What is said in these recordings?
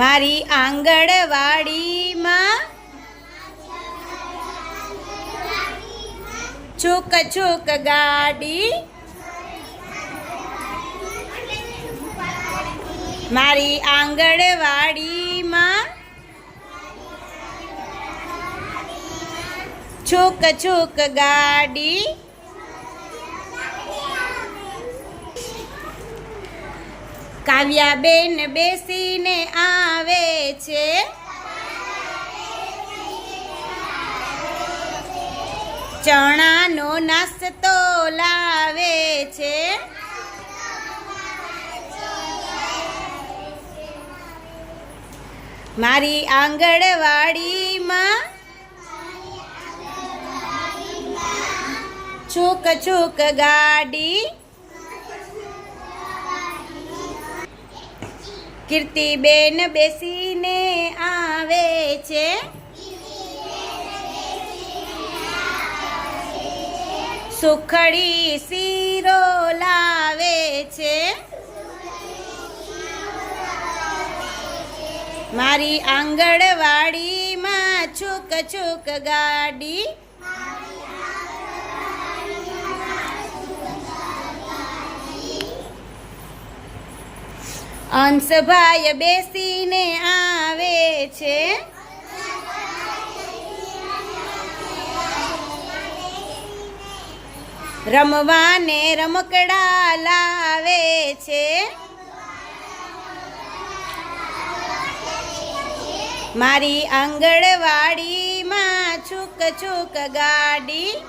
મારી આંગણવાડીમાં છૂક છૂક ગાડી. મારી આંગણવાડીમાં છૂક છૂક ગાડી. કાવ્યાબેન બેસીને આવે છે. ચણાનો નાસ્તો લાવે છે. મારી આંગણવાડીમાં છૂક છૂક ગાડી કીર્તિબેન બેસીને આવે છે. સુખડી શીરો લાવે છે. મારી આંગણવાડીમાં છુક છુક ગાડી. અંશભાઈ બેસીને આવે છે. રમવાને રમકડા લાવે છે. મારી આંગણવાડીમાં છૂક છૂક ગાડી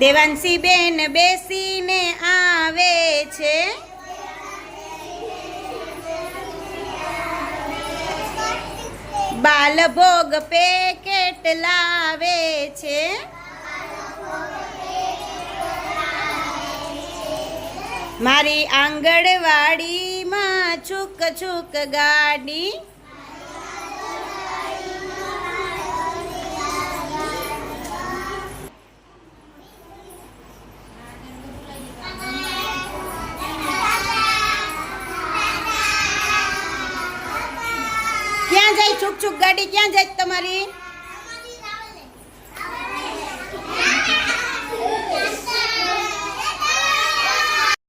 દેવાંશી બેન બેસીને આવે છે. બાલભોગ પેકેટ લાવે છે. મારી આંગણવાડીમાં છુક છુક ગાડી ક્યાં જાય છૂક છૂક ગાડી ક્યાં જાય તમારી?